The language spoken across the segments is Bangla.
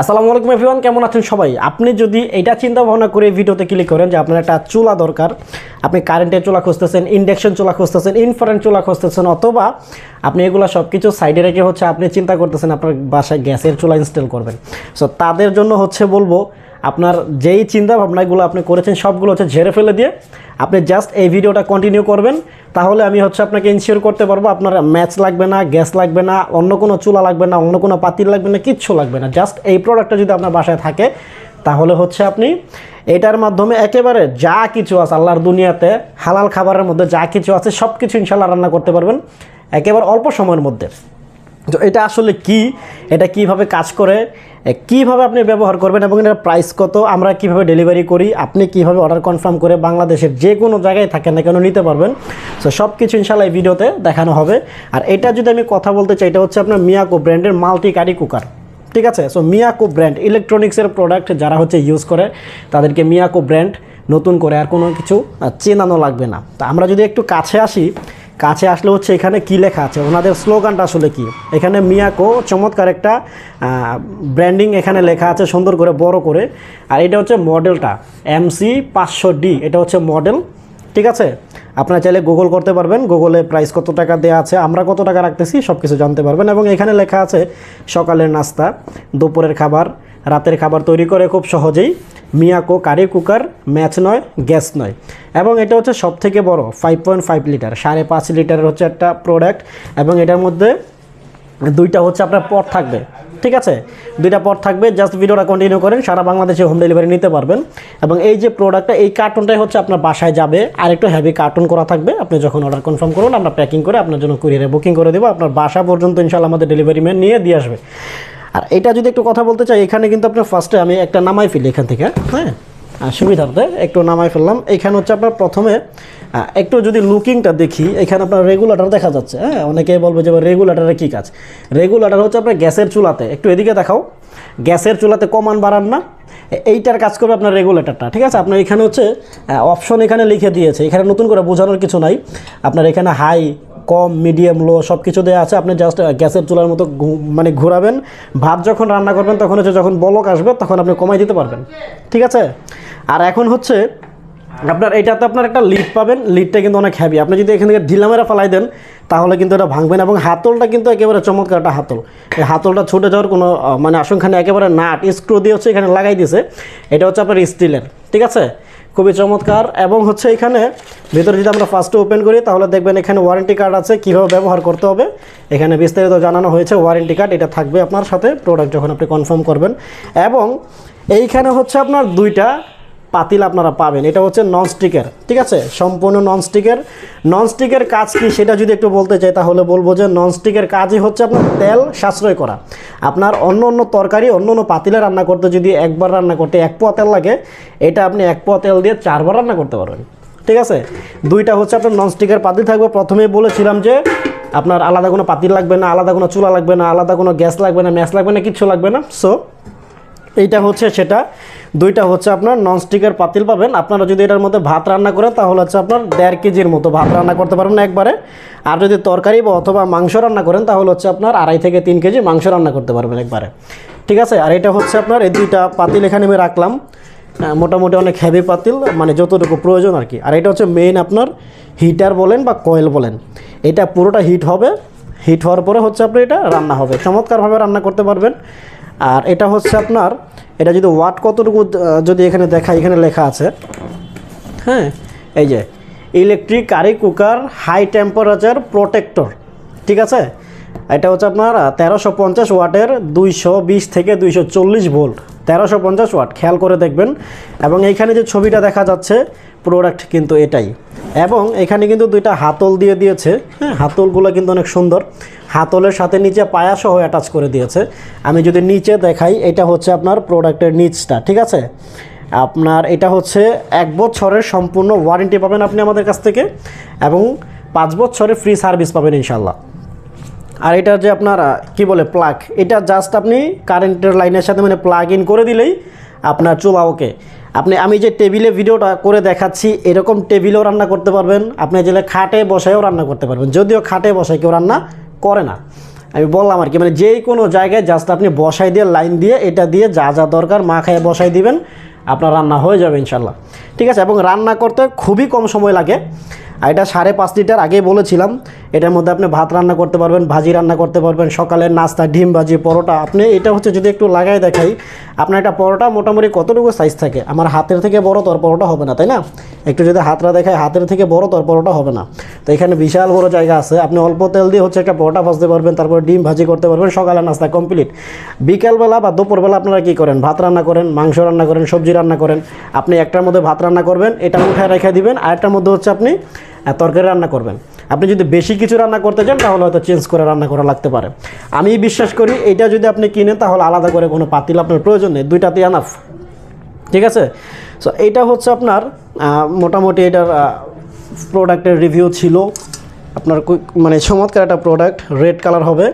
আসসালামু আলাইকুম এভরিওয়ান, কেমন আছেন সবাই? আপনি যদি এটা চিন্তা ভাবনা করে ভিডিওতে ক্লিক করেন যে আপনার একটা চুলা দরকার, আপনি কারেন্টের চুলা খুঁজতেছেন ইন্ডাকশন চুলা খুঁজতেছেন ইনফারেন্ট চুলা খুঁজতেছেন, অথবা আপনি এগুলো সব কিছু সাইডে রেখে হচ্ছে আপনি চিন্তা করতেছেন আপনার বাসায় গ্যাসের চুলা ইনস্টল করবেন। সো তাদের জন্য হচ্ছে বলব, আপনার যেই চিন্তা ভাবনাগুলো আপনি করেছেন, সবগুলো হচ্ছে ঝেড়ে ফেলে দিয়ে আপনি জাস্ট এই ভিডিওটা কন্টিনিউ করবেন, তাহলে আমি হচ্ছে আপনাকে ইনশিওর করতে পারব আপনার ম্যাচ লাগবে না গ্যাস লাগবে না, অন্য কোনো চুলা লাগবে না, অন্য কোনো পাতিল লাগবে না, কিচ্ছু লাগবে না। জাস্ট এই প্রোডাক্টটা যদি আপনার বাসায় থাকে, তাহলে হচ্ছে আপনি এটার মাধ্যমে একেবারে যা কিছু আছে, আল্লাহর দুনিয়াতে হালাল খাবারের মধ্যে যা কিছু আছে সব কিছু ইনশাল্লাহ রান্না করতে পারবেন, একেবারে অল্প সময়ের মধ্যে। তো এটা আসলে কি? এটা কীভাবে কাজ করে? কীভাবে আপনি ব্যবহার করবেন এবং এটার প্রাইস কত, আমরা কীভাবে ডেলিভারি করি, আপনি কীভাবে অর্ডার কনফার্ম করে বাংলাদেশের যে কোনো জায়গায় থাকেন না কেন নিতে পারবেন। সো সব কিছু ইনশাল্লাহ এই ভিডিওতে দেখানো হবে। আর এটা যদি আমি কথা বলতে চাই, এটা হচ্ছে আপনার মিয়াকো ব্র্যান্ডের মাল্টি কারি কুকার ঠিক আছে? সো মিয়াকো ব্র্যান্ড ইলেকট্রনিক্সের প্রোডাক্ট যারা হচ্ছে ইউজ করে, তাদেরকে মিয়াকো ব্র্যান্ড নতুন করে আর কোনো কিছু চেনানো লাগবে না। তা আমরা যদি একটু কাছে আসি কাছে আসলে হচ্ছে এখানে কি লেখা আছে? ওনাদের স্লোগানটা আসলে কি? এখানে মিয়াকো চমৎকার একটা ব্র্যান্ডিং এখানে লেখা আছে সুন্দর করে, বড় করে। আর এটা হচ্ছে মডেলটা এমসি পাঁচশো ডি, এটা হচ্ছে মডেল, ঠিক আছে? আপনারা চাইলে গুগল করতে পারবেন গুগলে প্রাইস কত টাকা দেওয়া আছে, আমরা কত টাকা রাখতেছি সব কিছু জানতে পারবেন। এবং এখানে লেখা আছে, সকালের নাস্তা, দুপুরের খাবার রাতের খাবার তৈরি করে খুব সহজেই। মিয়াকো কারি কুকার, ম্যাচ নয়, গ্যাস নয়। এবং এটা হচ্ছে সব থেকে বড় ফাইভ পয়েন্ট ফাইভ লিটার সাড়ে পাঁচ লিটারের হচ্ছে একটা প্রোডাক্ট এবং এটার মধ্যে দুইটা হচ্ছে আপনার পট থাকবে, ঠিক আছে? দুইটা পট থাকবে জাস্ট ভিডিওটা কন্টিনিউ করেন, সারা বাংলাদেশে হোম ডেলিভারি নিতে পারবেন। এবং এই যে প্রোডাক্টটা এই কার্টুনটাই হচ্ছে আপনার বাসায় যাবে। আর একটু হেভি কার্টুন করা থাকবে, আপনি যখন অর্ডার কনফার্ম করুন, আমরা প্যাকিং করে আপনার জন্য কুরিয়ারে বুকিং করে দেবো। আপনার বাসা পর্যন্ত ইনশাল্লাহ আমাদের ডেলিভারি ম্যান নিয়ে দিয়ে আসবে। আর এটা যদি একটু কথা বলতে চাই, এখানে কিন্তু আপনার ফার্স্টে আমি একটা নামাই ফেলি এখান থেকে হ্যাঁ? সুবিধার্থে একটু নামাই ফেললাম। এখানে হচ্ছে আপনার প্রথমে একটু যদি লুকিংটা দেখি, এখানে আপনার রেগুলেটর দেখা যাচ্ছে হ্যাঁ? অনেকে বলবে যে রেগুলেটরের কী কাজ? রেগুলেটার হচ্ছে আপনার গ্যাসের চুলাতে, একটু এদিকে দেখাও। গ্যাসের চুলাতে কমান বাড়ান না, এইটার কাজ করবে আপনার রেগুলেটরটা ঠিক আছে? আপনার এখানে হচ্ছে অপশন এখানে লিখে দিয়েছে, এখানে নতুন করে বোঝানোর কিছু নাই। আপনার এখানে হাই কম মিডিয়াম লো সব কিছু দেওয়া আছে। আপনি জাস্ট গ্যাসের চুলার মতো মানে ঘোরাবেন। ভাত যখন রান্না করবেন, তখন হচ্ছে যখন বলক আসবে, তখন আপনি কমাই দিতে পারবেন। ঠিক আছে? আর এখন হচ্ছে আপনার, এটাতে আপনার একটা লিড পাবেন। লিডটা কিন্তু অনেক হ্যাভি আপনি যদি এখান থেকে ঢিলামেরা ফালাই দেন, তাহলে কিন্তু এটা ভাঙবেন এবং হাতলটা কিন্তু একেবারে চমৎকার একটা হাতল। এই হাতলটা ছুটে যাওয়ার কোনো মানে নেই একেবারে নাট স্ক্রু দিয়ে হচ্ছে এখানে লাগাই দিয়েছে এটা হচ্ছে আপনার স্টিলের ঠিক আছে? খুবই চমৎকার। এবং হচ্ছে এখানে ভিতরে যদি আমরা ফার্স্টে ওপেন করি, তাহলে দেখবেন এখানে ওয়ারেন্টি কার্ড আছে, কীভাবে ব্যবহার করতে হবে। এখানে বিস্তারিত জানানো হয়েছে ওয়ারেন্টি কার্ড এটা থাকবে আপনার সাথে। প্রোডাক্ট যখন আপনি কনফার্ম করবেন। এবং এইখানে হচ্ছে আপনার দুইটা পাতিল আপনারা পাবেন। এটা হচ্ছে ননস্টিকের ঠিক আছে? সম্পূর্ণ ননস্টিকের ননস্টিকের কাজ কি সেটা যদি একটু বলতে চাই, তাহলে বলব যে ননস্টিকের কাজই হচ্ছে আপনার তেল সাশ্রয় করা। আপনার অন্য অন্য তরকারি, অন্য অন্য পাতিলে রান্না করতে যদি একবার রান্না করতে এক পোয়া তেল লাগে, এটা আপনি এক পোয়া তেল দিয়ে চারবার রান্না করতে পারবেন। ঠিক আছে? দুইটা হচ্ছে আপনার ননস্টিকের পাতিল থাকবে। প্রথমেই বলেছিলাম যে আপনার আলাদা কোনো পাতিল লাগবে না, আলাদা কোনো চুলা লাগবে না, আলাদা কোনো গ্যাস লাগবে না ম্যাচ লাগবে না, কিচ্ছু লাগবে না। সো এইটা হচ্ছে সেটা। দুইটা হচ্ছে আপনার ননস্টিকের পাতিল পাবেন। আপনারা যদি এটার মধ্যে ভাত রান্না করেন, তাহলে হচ্ছে আপনার দেড় কেজির মতো ভাত রান্না করতে পারবেন একবারে। আর যদি তরকারি বা অথবা মাংস রান্না করেন, তাহলে হচ্ছে আপনার আড়াই থেকে তিন কেজি মাংস রান্না করতে পারবেন একবারে। ঠিক আছে? আর এটা হচ্ছে আপনার এই দুইটা পাতিল এখানে আমি রাখলাম। মোটামুটি অনেক হেভি পাতিল মানে যতটুকু প্রয়োজন আর কি। আর এটা হচ্ছে মেইন আপনার হিটার বলেন বা কয়েল বলেন। এটা পুরোটা হিট হবে। হিট হওয়ার পরে হচ্ছে আপনার এটা রান্না হবে। চমৎকারভাবে রান্না করতে পারবেন। আর এটা হচ্ছে আপনার এটা যদি ওয়াট কতটুকু যদি এখানে দেখা এখানে লেখা আছে। হ্যাঁ এই যে electric curry cooker high temperature protector ঠিক আছে? এটা হচ্ছে আপনার তেরোশো পঞ্চাশ ওয়াটের দুইশো বিশ থেকে দুইশো চল্লিশ ভোল্ট, তেরোশো পঞ্চাশ ওয়াট, খেয়াল করে দেখবেন। এবং এইখানে যে ছবিটা দেখা যাচ্ছে প্রোডাক্ট কিন্তু এটাই। এবং এখানে কিন্তু দুইটা হাতল দিয়ে দিয়েছে। হ্যাঁ হাতলগুলো কিন্তু অনেক সুন্দর। হাতলের সাথে নিচে পায়াসহ অ্যাটাচ করে দিয়েছে। আমি যদি নিচে দেখাই, এটা হচ্ছে আপনার প্রোডাক্টের নিচটা, ঠিক আছে? আপনার এটা হচ্ছে এক বছরের সম্পূর্ণ ওয়ারেন্টি পাবেন আপনি আমাদের কাছ থেকে এবং পাঁচ বছরের ফ্রি সার্ভিস পাবেন ইনশাল্লাহ আর এটা যে আপনার কি বলে প্লাগ এটা জাস্ট আপনি কারেন্টের লাইনের সাথে মানে প্লাগ ইন করে দিলেই আপনার চুলা ওকে। আপনি, আমি যে টেবিলে ভিডিওটা করে দেখাচ্ছি, এরকম টেবিলেও রান্না করতে পারবেন। আপনি যেটা খাটে বসায়ও রান্না করতে পারবেন। যদিও খাটে বসায় কেউ রান্না করে না। আমি বললাম আর কি মানে যেই কোনো জায়গায় জাস্ট আপনি বসাই দিয়ে লাইন দিয়ে, এটা দিয়ে যা যা দরকার মা খাইয়ে বসাই দিবেন। আপনার রান্না হয়ে যাবে ইনশাল্লাহ ঠিক আছে, এবং রান্না করতে খুবই কম সময় লাগে। আর এটা সাড়ে পাঁচ লিটার আগেই বলেছিলাম, এটার মধ্যে আপনি ভাত রান্না করতে পারবেন, ভাজি রান্না করতে পারবেন সকালের নাস্তা, ডিম ভাজি, পরোটা। আপনি এটা হচ্ছে যদি একটু লাগাই দেখাই, আপনার একটা পরোটা মোটামুটি কতটুকু সাইজ থাকে? আমার হাতের থেকে বড় তোর পরোটা হবে না, তাই না? একটু যদি হাতটা দেখায় হাতের থেকে বড় তোর পরোটা হবে না। তো এখানে বিশাল বড় জায়গা আছে। আপনি অল্প তেল দিয়ে হচ্ছে একটা পরোটা ভাজতে পারবেন, তারপর ডিম ভাজি করতে পারবেন সকালের নাস্তা কমপ্লিট বিকালবেলা বা দুপুরবেলা আপনারা কী করেন? ভাত রান্না করেন, মাংস রান্না করেন, সবজি রান্না করেন। আপনি একটার মধ্যে ভাত রান্না করবেন, এটা উঠায় রেখে দিবেন আর একটার মধ্যে হচ্ছে আপনি তরকারি রান্না করবেন। আপনি যদি বেশি কিছু রান্না করতে চান, তাহলে হয়তো চেঞ্জ করে রান্না করা লাগতে পারে। আমি বিশ্বাস করি, এটা যদি আপনি কিনেন, তাহলে আলাদা করে কোনো পাতিল আপনার প্রয়োজন নেই, দুইটাতে আনাফ ঠিক আছে? সো এইটা হচ্ছে আপনার মোটামুটি এটার প্রোডাক্টের রিভিউ ছিল। আপনার মানে চমৎকার একটা প্রোডাক্ট রেড কালার হবে।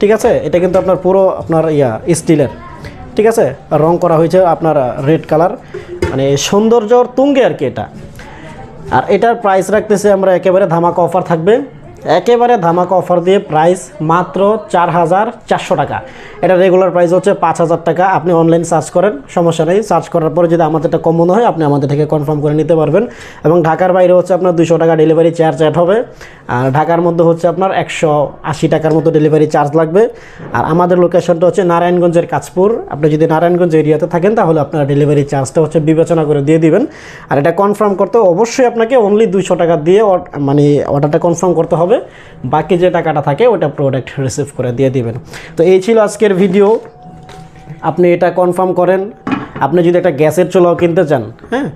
ঠিক আছে? এটা কিন্তু আপনার পুরো আপনার ইয়া স্টিলের ঠিক আছে? রং করা হয়েছে আপনার রেড কালার মানে সৌন্দর্যর তুঙ্গে আর কি এটা। আর এটার প্রাইস রাখতেছে আমরা একেবারে ধামাকা অফার থাকবে। একেবারে ধামাকা অফার দিয়ে প্রাইস মাত্র চার হাজার চারশো টাকা। এটা রেগুলার প্রাইস হচ্ছে পাঁচ হাজার টাকা। আপনি অনলাইন সার্চ করেন, সমস্যা নেই। সার্চ করার পরে যদি আমাদেরটা কম মনে হয়, আপনি আমাদের থেকে কনফার্ম করে নিতে পারবেন। এবং ঢাকার বাইরে হচ্ছে আপনার দুশো টাকা ডেলিভারি চার্জ অ্যাড হবে। আর ঢাকার মধ্যে হচ্ছে আপনার একশো আশি টাকার মতো ডেলিভারি চার্জ লাগবে। আর আমাদের লোকেশনটা হচ্ছে নারায়ণগঞ্জের কাজপুর আপনি যদি নারায়ণগঞ্জ এরিয়াতে থাকেন, তাহলে আপনার ডেলিভারি চার্জটা হচ্ছে বিবেচনা করে দিয়ে দিবেন। আর এটা কনফার্ম করতে অবশ্যই আপনাকে অনলি দুইশো টাকা দিয়ে মানে অর্ডারটা কনফার্ম করতে হবে। বাকি যে টাকাটা থাকে ওটা প্রোডাক্ট রিসিভ করে দিয়ে দিবেন। তো এই ছিল আজকের ভিডিও আপনি এটা কনফার্ম করেন। আপনি যদি একটা গ্যাসের চুলাও কিনতে চান হ্যাঁ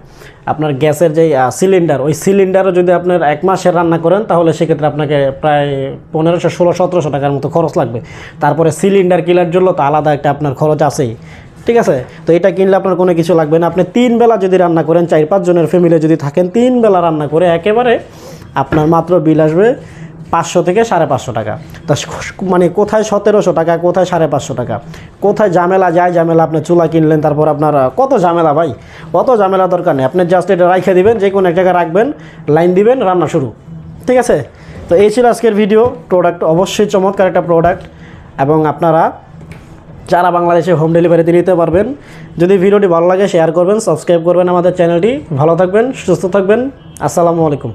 আপনার গ্যাসের যে সিলিন্ডার ওই সিলিন্ডারও যদি আপনার এক মাসের রান্না করেন, তাহলে সেক্ষেত্রে আপনাকে প্রায় পনেরোশো, ষোলো, সতেরোশো টাকার মতো খরচ লাগবে। তারপরে সিলিন্ডার কেনার জন্য তো আলাদা একটা আপনার খরচ আছেই। ঠিক আছে? তো এটা কিনলে আপনার কোনো কিছু লাগবে না। আপনি তিন বেলা যদি রান্না করেন, চার পাঁচ জনের ফ্যামিলি যদি থাকেন, তিন বেলা রান্না করে একেবারে আপনার মাত্র বিল আসবে পাঁচশো থেকে সাড়ে পাঁচশো টাকা। তা মানে কোথায় সতেরোশো টাকা, কোথায় সাড়ে পাঁচশো টাকা? কোথায় ঝামেলা, যায় ঝামেলা, আপনি চুলা কিনলেন, তারপর আপনার কত ঝামেলা ভাই? কত ঝামেলা দরকার নেই। আপনি জাস্ট এটা রাইখে দেবেন, যে কোনো এক জায়গায় রাখবেন লাইন দিবেন, রান্না শুরু। ঠিক আছে? তো এই ছিল আজকের ভিডিও প্রোডাক্ট অবশ্যই চমৎকার একটা প্রোডাক্ট এবং আপনারা যারা বাংলাদেশে হোম ডেলিভারিতে নিতে পারবেন, যদি ভিডিওটি ভালো লাগে শেয়ার করবেন সাবস্ক্রাইব করবেন আমাদের চ্যানেলটি ভালো থাকবেন, সুস্থ থাকবেন। আসসালামু আলাইকুম।